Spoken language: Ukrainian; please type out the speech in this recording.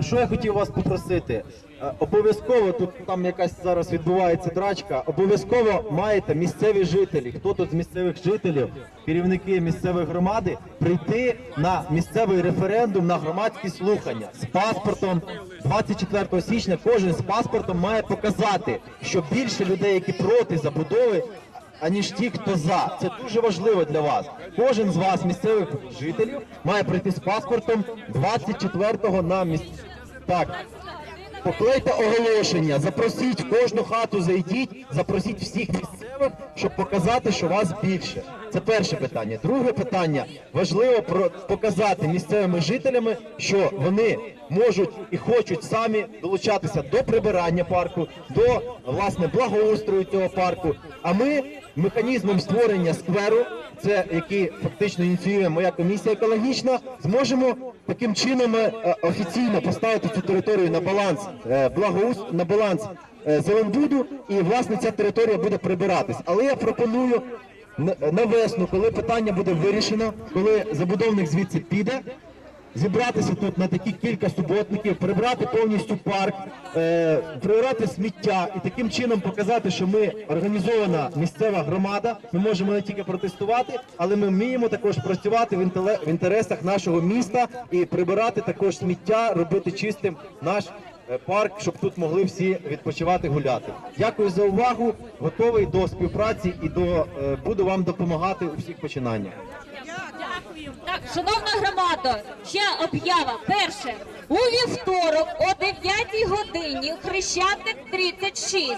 що я хотів вас попросити? Обов'язково тут там якась зараз відбувається драчка. Обов'язково маєте місцеві жителі, хто тут з місцевих жителів, керівники місцевої громади, прийти на місцевий референдум на громадські слухання з паспортом. 24 січня кожен з паспортом має показати, що більше людей, які проти забудови, аніж ті, хто за. Це дуже важливо для вас. Кожен з вас, місцевих жителів, має прийти з паспортом 24-го на місць. Так. Поклейте оголошення, запросіть в кожну хату, зайдіть, запросіть всіх місцевих, щоб показати, що вас більше. Це перше питання. Друге питання важливо про показати місцевими жителями, що вони можуть і хочуть самі долучатися до прибирання парку, до власне благоустрою цього парку. А ми механізмом створення скверу, це який фактично ініціює моя комісія екологічна, зможемо таким чином е, офіційно поставити цю територію на баланс е, благоус на баланс е, Зеленбуду, і власне ця територія буде прибиратись. Але я пропоную на- весну, коли питання буде вирішено, коли забудовник звідси піде. Зібратися тут на такі кілька суботників, прибрати повністю парк, е, прибрати сміття і таким чином показати, що ми організована місцева громада. Ми можемо не тільки протестувати, але ми вміємо також працювати в, інтеле- в інтересах нашого міста і прибирати також сміття, робити чистим наш е, парк, щоб тут могли всі відпочивати, гуляти. Дякую за увагу. Готовий до співпраці і до е, буду вам допомагати у всіх починаннях. Так, шановна громада, ще об'ява. Перше, у вівторок о 9 годині Хрещатик 36